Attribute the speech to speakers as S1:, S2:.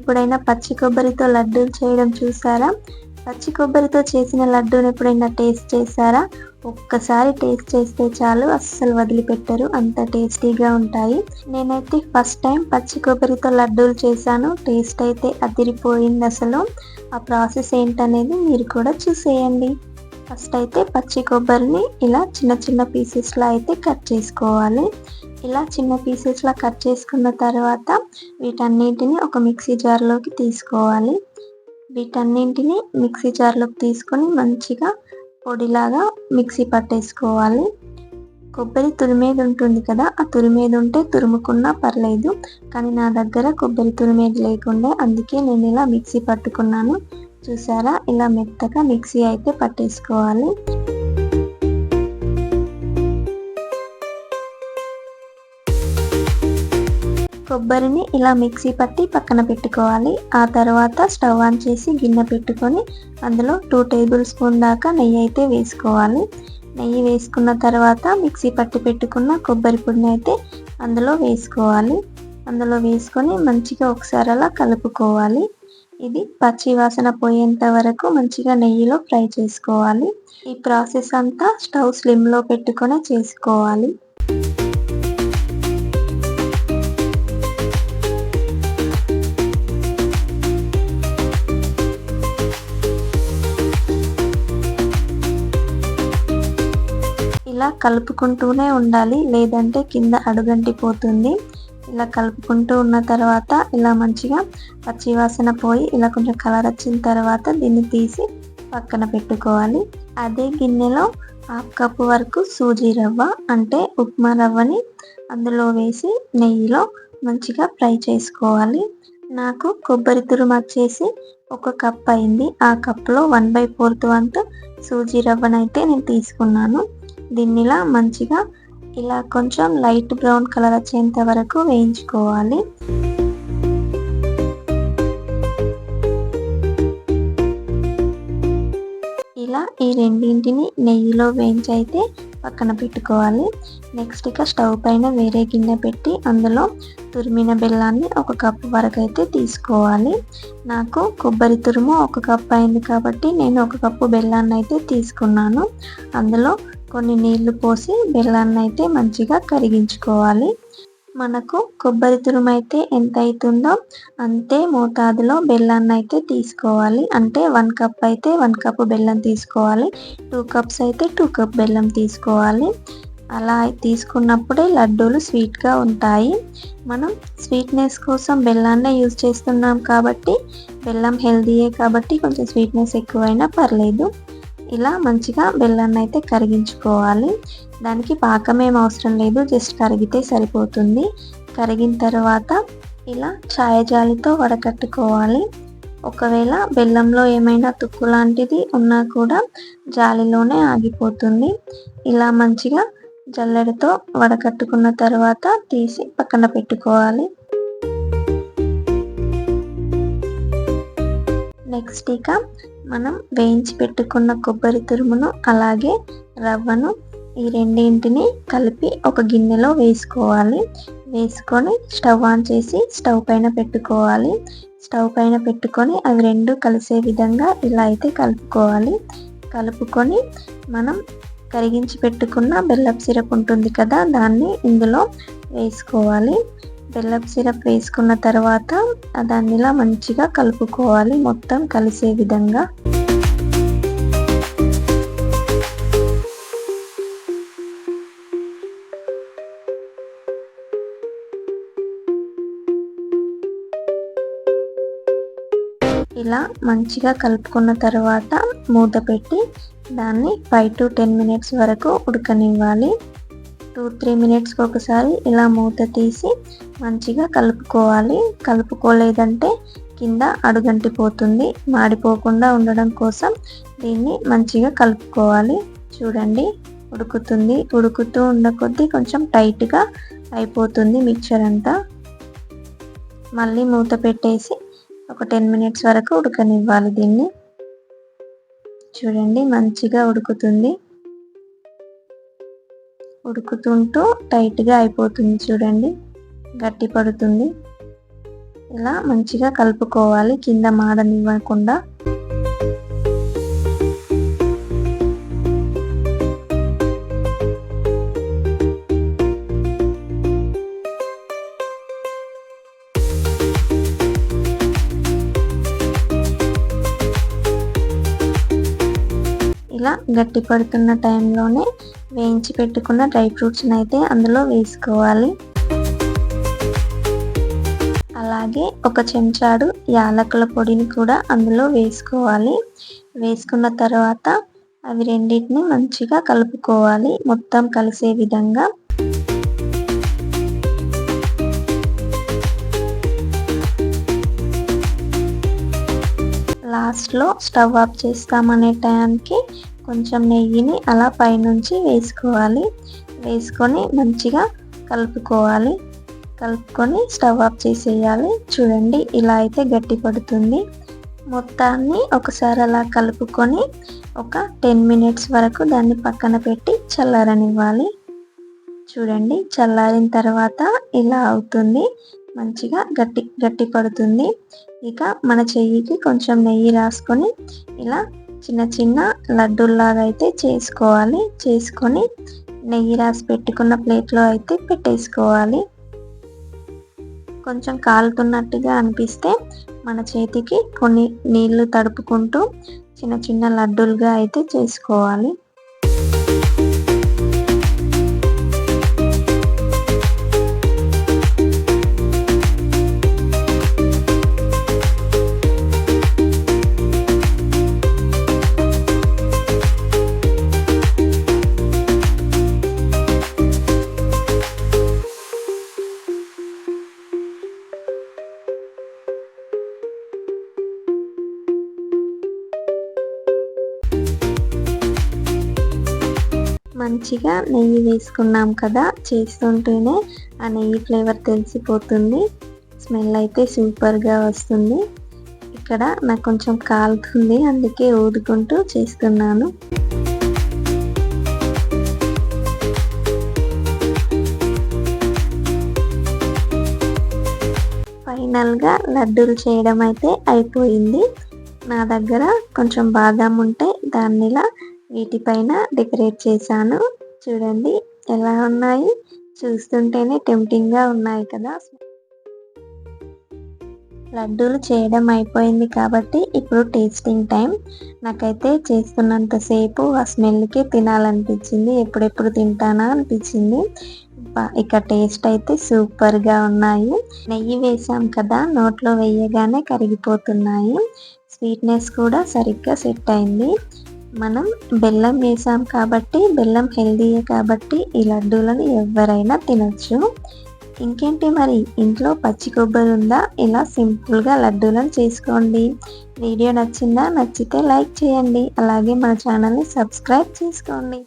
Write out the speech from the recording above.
S1: ఎప్పుడైనా పచ్చి కొబ్బరితో లడ్డూలు చేయడం చూసారా? పచ్చి కొబ్బరితో చేసిన లడ్డూని ఎప్పుడైనా టేస్ట్ చేశారా? ఒక్కసారి టేస్ట్ చేస్తే చాలు అస్సలు వదిలిపెట్టరు అంత టేస్టీగా ఉంటాయి. నేనైతే ఫస్ట్ టైం పచ్చి కొబ్బరితో లడ్డూలు చేశాను టేస్ట్ అయితే అదిరిపోయింది అసలు. ఆ ప్రాసెస్ ఏంటనేది మీరు కూడా చూసేయండి. ఫస్ట్ అయితే పచ్చి కొబ్బరిని ఇలా చిన్న చిన్న పీసెస్లో అయితే కట్ చేసుకోవాలి. ఇలా చిన్న పీసెస్లా కట్ చేసుకున్న తర్వాత వీటన్నింటిని ఒక మిక్సీ జార్లోకి తీసుకోవాలి. వీటన్నింటిని మిక్సీ జార్లోకి తీసుకొని మంచిగా పొడిలాగా మిక్సీ పట్టేసుకోవాలి. కొబ్బరి తురిమేది ఉంటుంది కదా ఆ తురిమేది ఉంటే తురుముకున్నా పర్లేదు కానీ నా దగ్గర కొబ్బరి తురిమేది లేకుండే అందుకే నేను ఇలా మిక్సీ పట్టుకున్నాను. చూసారా? ఇలా మెత్తగా మిక్సీ అయితే పట్టేసుకోవాలి. కొబ్బరిని ఇలా మిక్సీ పట్టి పక్కన పెట్టుకోవాలి. ఆ తర్వాత స్టవ్ ఆన్ చేసి గిన్నె పెట్టుకొని అందులో టూ టేబుల్ స్పూన్ దాకా నెయ్యి అయితే వేసుకోవాలి. నెయ్యి వేసుకున్న తర్వాత మిక్సీ పట్టి పెట్టుకున్న కొబ్బరి పొడిని అయితే అందులో వేసుకోవాలి. అందులో వేసుకొని మంచిగా ఒకసారి అలా కలుపుకోవాలి. ఇది పచ్చి వాసన పోయేంత వరకు మంచిగా నెయ్యిలో ఫ్రై చేసుకోవాలి. ఈ ప్రాసెస్ అంతా స్టవ్ స్లిమ్లో పెట్టుకొని చేసుకోవాలి. ఇలా కలుపుకుంటూనే ఉండాలి. లేదంటే కింద అడుగంటిపోతుంది. ఇలా కలుపుకుంటూ ఉన్న తర్వాత ఇలా మంచిగా పచ్చి వాసన పోయి ఇలా కొంచెం కలర్ వచ్చిన తర్వాత దీన్ని తీసి పక్కన పెట్టుకోవాలి. అదే గిన్నెలో హాఫ్ కప్ వరకు సూజీ రవ్వ అంటే ఉప్మా రవ్వని అందులో వేసి నెయ్యిలో మంచిగా ఫ్రై చేసుకోవాలి. నాకు కొబ్బరి తురుము వచ్చేసి ఒక కప్ అయింది. ఆ కప్లో వన్ బై ఫోర్త్ వంతు సూజీ రవ్వనైతే నేను తీసుకున్నాను. దీన్నిలా మంచిగా ఇలా కొంచెం లైట్ బ్రౌన్ కలర్ వచ్చేంత వరకు వేయించుకోవాలి. ఇలా ఈ రెండింటిని నెయ్యిలో వేయించి అయితే పక్కన పెట్టుకోవాలి. నెక్స్ట్ ఇక స్టవ్ పైన వేరే గిన్నె పెట్టి అందులో తురిమిన బెల్లాన్ని ఒక కప్పు వరకు అయితే తీసుకోవాలి. నాకు కొబ్బరి తురుము ఒక కప్పు అయింది కాబట్టి నేను ఒక కప్పు బెల్లాన్ని అయితే తీసుకున్నాను. అందులో కొన్ని నీళ్ళు పోసి బెల్లాన్ని అయితే మంచిగా కరిగించుకోవాలి. మనకు కొబ్బరి తురుము అయితే ఎంత అవుతుందో అంతే మోతాదులో బెల్లాన్ని అయితే తీసుకోవాలి. అంటే వన్ కప్ అయితే వన్ కప్ బెల్లం తీసుకోవాలి. టూ కప్స్ అయితే టూ కప్ బెల్లం తీసుకోవాలి. అలా తీసుకున్నప్పుడే లడ్డూలు స్వీట్గా ఉంటాయి. మనం స్వీట్నెస్ కోసం బెల్లాన్నే యూజ్ చేస్తున్నాం కాబట్టి బెల్లం హెల్దీయే కాబట్టి కొంచెం స్వీట్నెస్ ఎక్కువైనా పర్లేదు. ఇలా మంచిగా బెల్లాన్ని అయితే కరిగించుకోవాలి. దానికి పాకం ఏం అవసరం లేదు జస్ట్ కరిగితే సరిపోతుంది. కరిగిన తర్వాత ఇలా ఛాయజాలితో వడకట్టుకోవాలి. ఒకవేళ బెల్లంలో ఏమైనా తుక్కు లాంటిది ఉన్నా కూడా జాలిలోనే ఆగిపోతుంది. ఇలా మంచిగా జల్లెడతో వడకట్టుకున్న తర్వాత తీసి పక్కన పెట్టుకోవాలి. నెక్స్ట్ ఇక మనం వేయించి పెట్టుకున్న కొబ్బరి తురుమును అలాగే రవ్వను ఈ రెండింటిని కలిపి ఒక గిన్నెలో వేసుకోవాలి. వేసుకొని స్టవ్ ఆన్ చేసి స్టవ్ పైన పెట్టుకోవాలి. స్టవ్ పైన పెట్టుకొని అవి రెండు కలిసే విధంగా ఇలా అయితే కలుపుకోవాలి. కలుపుకొని మనం కరిగించి పెట్టుకున్న బెల్లపు సిరప్ ఉంటుంది కదా దాన్ని ఇందులో వేసుకోవాలి. బెల్లపు సిరప్ వేసుకున్న తర్వాత దాన్ని మంచిగా కలుపుకోవాలి మొత్తం కలిసే విధంగా. ఇలా మంచిగా కలుపుకున్న తర్వాత మూత పెట్టి దాన్ని ఫైవ్ టు టెన్ మినిట్స్ వరకు ఉడకనివ్వాలి. టూ త్రీ మినిట్స్కి ఒకసారి ఇలా మూత తీసి మంచిగా కలుపుకోవాలి. కలుపుకోలేదంటే కింద అడుగంటిపోతుంది. మాడిపోకుండా ఉండడం కోసం దీన్ని మంచిగా కలుపుకోవాలి. చూడండి ఉడుకుతుంది. ఉడుకుతూ ఉండకొద్దీ కొంచెం టైట్గా అయిపోతుంది మిక్చర్ అంతా. మళ్ళీ మూత పెట్టేసి ఒక టెన్ మినిట్స్ వరకు ఉడకనివ్వాలి దీన్ని. చూడండి మంచిగా ఉడుకుతుంది. ఉడుకుతుంటూ టైట్గా అయిపోతుంది చూడండి. గట్టి పడుతుంది. ఇలా మంచిగా కలుపుకోవాలి. కింద మాడనివ్వకుండా. ఇలా గట్టి పడుతున్న టైంలోనే వేయించి పెట్టుకున్న డ్రై ఫ్రూట్స్ని అయితే అందులో వేసుకోవాలి. అలాగే ఒక చెంచాడు యాలకుల పొడిని కూడా అందులో వేసుకోవాలి. వేసుకున్న తర్వాత అవి రెండింటిని మంచిగా కలుపుకోవాలి. మొత్తం కలిసే విధంగా. లాస్ట్లో స్టవ్ ఆఫ్ చేస్తామనే టైంకి కొంచెం నెయ్యిని అలా పైనుంచి వేసుకోవాలి. వేసుకొని మంచిగా కలుపుకోవాలి. కలుపుకొని స్టవ్ ఆఫ్ చేసేయాలి. చూడండి ఇలా అయితే గట్టి పడుతుంది. మొత్తాన్ని ఒకసారి అలా కలుపుకొని ఒక టెన్ మినిట్స్ వరకు దాన్ని పక్కన పెట్టి చల్లారనివ్వాలి. చూడండి చల్లారిన తర్వాత ఇలా అవుతుంది. మంచిగా గట్టి గట్టి పడుతుంది. ఇక మన చెయ్యికి కొంచెం నెయ్యి రాసుకొని ఇలా చిన్న చిన్న లడ్డూల్లాగా అయితే చేసుకోవాలి. చేసుకొని నెయ్యి రాసి పెట్టుకున్న ప్లేట్లో అయితే పెట్టేసుకోవాలి. కొంచెం కాలుతున్నట్టుగా అనిపిస్తే మన చేతికి కొన్ని నీళ్ళు తడుపుకుంటూ చిన్న చిన్న లడ్డూలుగా అయితే చేసుకోవాలి. మంచిగా నెయ్యి వేసుకున్నాం కదా చేస్తుంటేనే ఆ నెయ్యి ఫ్లేవర్ తెలిసిపోతుంది. స్మెల్ అయితే సూపర్గా వస్తుంది. ఇక్కడ నాకు కొంచెం కాలుతుంది అందుకే ఊదుకుంటూ చేస్తున్నాను. ఫైనల్గా లడ్డూలు చేయడం అయితే అయిపోయింది. నా దగ్గర కొంచెం బాదం ఉంటే దాన్నిలా వీటిపైన డెకరేట్ చేశాను. చూడండి ఎలా ఉన్నాయి. చూస్తుంటేనే టెంప్టింగ్గా ఉన్నాయి కదా. లడ్డూలు చేయడం అయిపోయింది కాబట్టి ఇప్పుడు టేస్టింగ్ టైం. నాకైతే చేస్తున్నంతసేపు ఆ స్మెల్కి తినాలనిపించింది. ఎప్పుడెప్పుడు తింటానా అనిపించింది. ఇక టేస్ట్ అయితే సూపర్గా ఉన్నాయి. నెయ్యి వేసాం కదా నోట్లో వేయగానే కరిగిపోతున్నాయి. స్వీట్నెస్ కూడా సరిగ్గా సెట్ అయింది. మనం బెల్లం వేసాం కాబట్టి బెల్లం హెల్దీయే కాబట్టి ఈ లడ్డూలను ఎవరైనా తినచ్చు. ఇంకేంటి మరి? ఇంట్లో పచ్చి కొబ్బరి ఉందా? ఇలా సింపుల్గా లడ్డూలను చేసుకోండి. వీడియో నచ్చిందా? నచ్చితే లైక్ చేయండి. అలాగే మన ఛానల్ని సబ్స్క్రైబ్ చేసుకోండి.